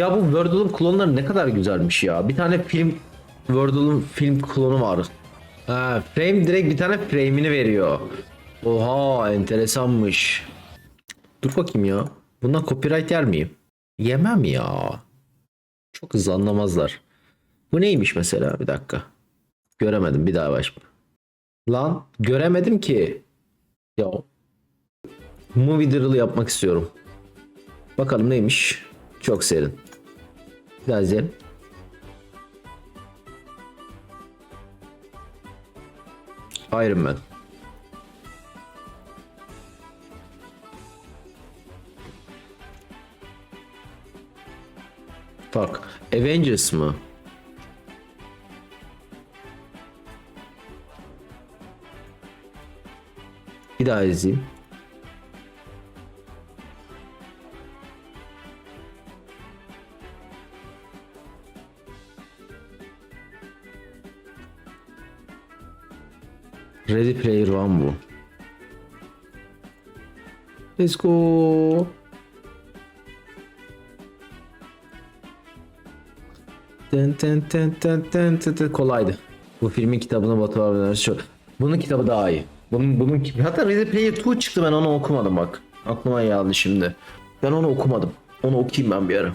Ya bu Wordle'ın klonları ne kadar güzelmiş ya. Bir tane film Wordle'ın film klonu var. Ha, frame direkt bir tane frame'ini veriyor. Oha enteresanmış. Dur bakayım ya. Bundan copyright yer miyim? Yemem ya. Çok hızlı anlamazlar. Bu neymiş mesela? Bir dakika. Göremedim bir daha baş. Lan göremedim ki. Ya. Movie drill yapmak istiyorum. Bakalım neymiş. Çok serin. İzleyelim. Iron Man. Bak. Avengers mı? Bir daha izleyeyim. Ready Player One bu. Let's go. Ten ten ten ten ten ten ten. kolaydı. Bu filmin kitabına Batu abi çok. Bunun kitabı daha iyi. Bunun bunun hatta Ready Player 2 çıktı ben onu okumadım bak. Aklıma geldi şimdi. Ben onu okumadım. Onu okuyayım ben bir ara.